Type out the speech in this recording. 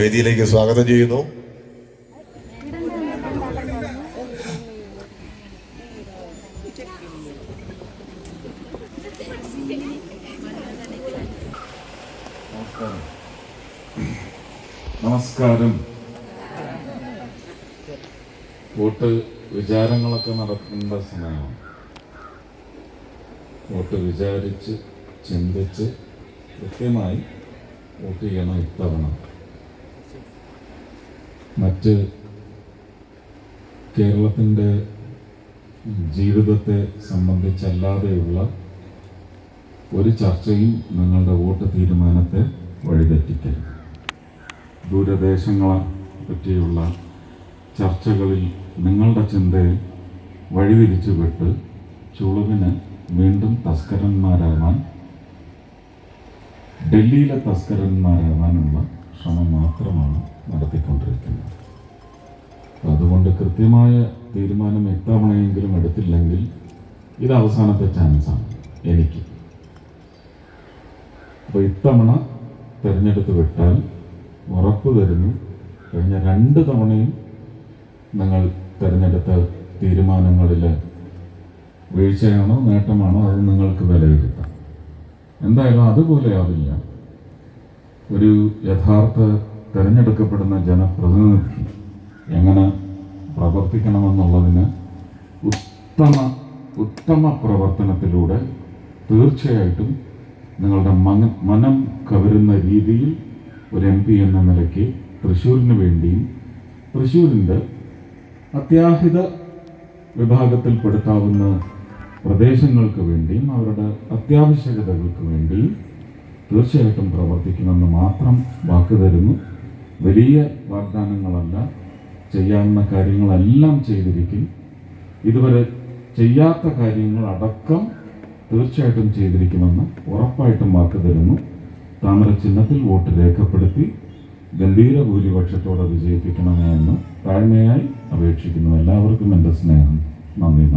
വേദിയിലേക്ക് സ്വാഗതം ചെയ്യുന്നു. നമസ്കാരം. വോട്ട് വിചാരങ്ങളൊക്കെ നടക്കേണ്ട സമയമാണ്. വോട്ട് വിചാരിച്ച് ചിന്തിച്ച് കൃത്യമായി വോട്ട് ചെയ്യണം ഇത്തവണ. മറ്റ് കേരളത്തിന്റെ ജീവിതത്തെ സംബന്ധിച്ചല്ലാതെയുള്ള ഒരു ചർച്ചയും നിങ്ങളുടെ വോട്ട് തീരുമാനത്തെ വഴിതെറ്റിക്കരുത്. ദൂരദേശങ്ങളെ പറ്റിയുള്ള ചർച്ചകളിൽ നിങ്ങളുടെ ചിന്തയെ വഴിതിരിച്ചു വിട്ട് ചുളുവിന് വീണ്ടും തസ്കരന്മാരാവാൻ ഡൽഹിയിലെ തസ്കരന്മാരാവാനുള്ള ശ്രമം മാത്രമാണ് നടത്തിക്കൊണ്ടിരിക്കുന്നത്. അതുകൊണ്ട് കൃത്യമായ തീരുമാനം എത്തവണയെങ്കിലും എടുത്തില്ലെങ്കിൽ ഇത് അവസാനത്തെ ചാൻസാണ് എനിക്ക്. അപ്പോൾ ഇത്തവണ തിരഞ്ഞെടുത്ത് വിട്ടാൽ ഉറപ്പ് തരുന്നു. കഴിഞ്ഞ രണ്ട് തവണയും നിങ്ങൾ തിരഞ്ഞെടുത്ത തീരുമാനങ്ങളിൽ വീഴ്ചയാണോ നേട്ടമാണോ അത് നിങ്ങൾക്ക് വിലയിരുത്താം. എന്തായാലും അതുപോലെ ആവില്ല. ഒരു യഥാർത്ഥ തിരഞ്ഞെടുക്കപ്പെടുന്ന ജനപ്രതിനിധി എങ്ങനെ പ്രവർത്തിക്കണമെന്നുള്ളതിന് ഉത്തമ ഉത്തമ പ്രവർത്തനത്തിലൂടെ തീർച്ചയായിട്ടും നിങ്ങളുടെ മന മനം കവരുന്ന രീതിയിൽ ഒരു എം പി എന്ന നിലയ്ക്ക് തൃശ്ശൂരിന് വേണ്ടിയും തൃശ്ശൂരിന്റെ അത്യാഹിത വിഭാഗത്തിൽപ്പെടുത്താവുന്ന പ്രദേശങ്ങൾക്ക് വേണ്ടിയും അവരുടെ അത്യാവശ്യകതകൾക്ക് വേണ്ടിയും തീർച്ചയായിട്ടും പ്രവർത്തിക്കുമെന്ന് മാത്രം വാക്ക് തരുന്നു. വലിയ വാഗ്ദാനങ്ങളല്ല ചെയ്യാവുന്ന കാര്യങ്ങളെല്ലാം ചെയ്തിരിക്കും. ഇതുവരെ ചെയ്യാത്ത കാര്യങ്ങൾ അടക്കം തീർച്ചയായിട്ടും ചെയ്തിരിക്കുമെന്ന് ഉറപ്പായിട്ടും വാക്ക് തരുന്നു. താമര ചിഹ്നത്തിൽ വോട്ട് രേഖപ്പെടുത്തി ഗംഭീര ഭൂരിപക്ഷത്തോടെ വിജയിപ്പിക്കണമേ എന്ന് താഴ്മയായി അപേക്ഷിക്കുന്നു. എല്ലാവർക്കും എന്റെ സ്നേഹം. നന്ദി.